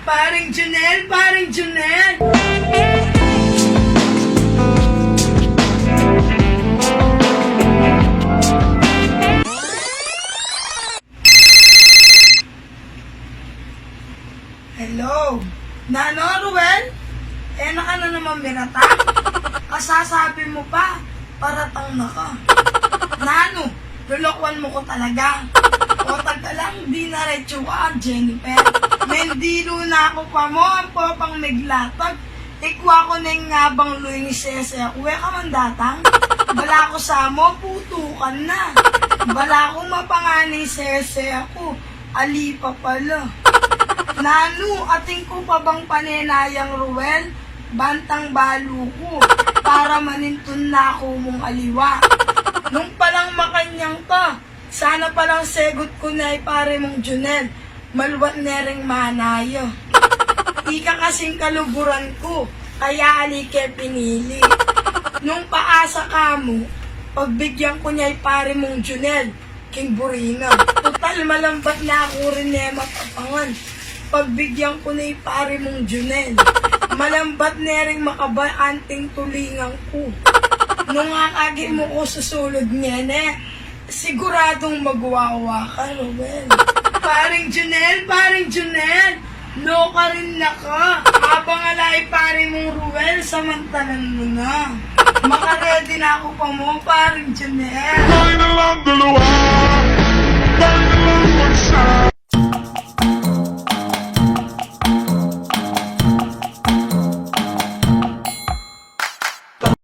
Paring Junel, paring Junel! Hello? Nano, Ruel? Eh, naka na naman binata? Kasasabi mo pa, paratang na ka. Nano, lulokwan mo ko talaga. O taga lang, di na retso ka, Jennifer. Mendilo na ako pa mo, ang popang miglatag. Ikwa ko na yung ngabang luwing sese. Uwe ka man datang. Bala ko sa mo, putukan na. Bala ko mapangani sese ako. Ali pa pala. Nanu, ating ko pa bang panenayang Ruel? Bantang balo ko, para manintun na ako mong aliwa. Nung palang makanyang ka, sana palang segot ko na ay pare mong Junel, maluwat na ring manayo. Ika kasing kaluburan ko, kaya alike pinili. Nung paasa ka mo, pagbigyan ko niya ay pare mong Junel, King Burina. Total malambat na ako rin na matapangan. Pagbigyan ko yung pare mong Junel. Malambat na rin makabaanting tulingan ko. Nung akagi mo ko sa sulod niya na, siguradong magwawa ka, Ruel. Paring Junel, paring Junel, no ka rin na ka. Habang alay pare mong Ruel, samantalan mo na. Makaredy na ako pa mo, paring Junel. Tayo na lang dalawa